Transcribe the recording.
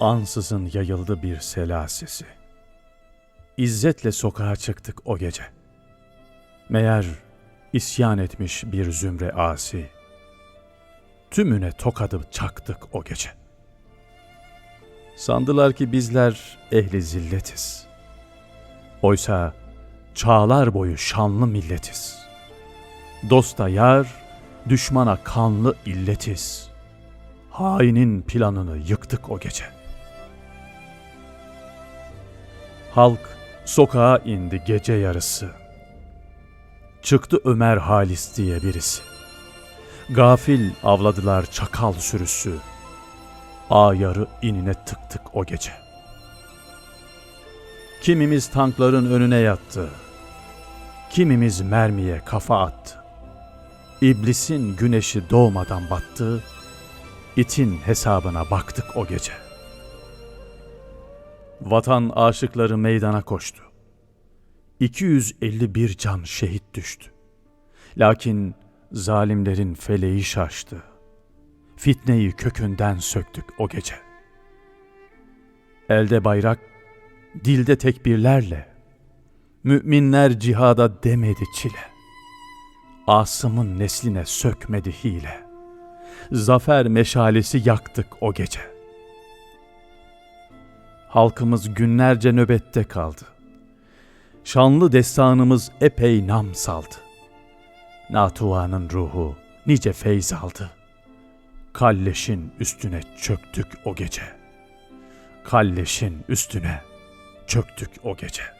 ansızın yayıldı bir sela sesi. İzzetle sokağa çıktık o gece. Meğer isyan etmiş bir zümre asi. Tümüne tokadı çaktık o gece. Sandılar ki bizler ehli zilletiz. Oysa çağlar boyu şanlı milletiz. Dosta yar, düşmana kanlı illetiz. Hainin planını yıktık o gece. Halk sokağa indi gece yarısı. Çıktı Ömer Halis diye birisi. Gafil avladılar çakal sürüsü. Ayarı inine tıktık o gece. Kimimiz tankların önüne yattı. Kimimiz mermiye kafa attı. İblisin güneşi doğmadan battı. İtin hesabına baktık o gece. Vatan aşıkları meydana koştu. 251 can şehit düştü. Lakin zalimlerin feleği şaştı. Fitneyi kökünden söktük o gece. Elde bayrak, dilde tekbirlerle, müminler cihada demedi çile. Asım'ın nesline sökmedi hile. Zafer meşalesi yaktık o gece. Halkımız günlerce nöbette kaldı. Şanlı destanımız epey nam saldı. Natuanın ruhu nice feyz aldı. Kalleşin üstüne çöktük o gece. Kalleşin üstüne çöktük o gece.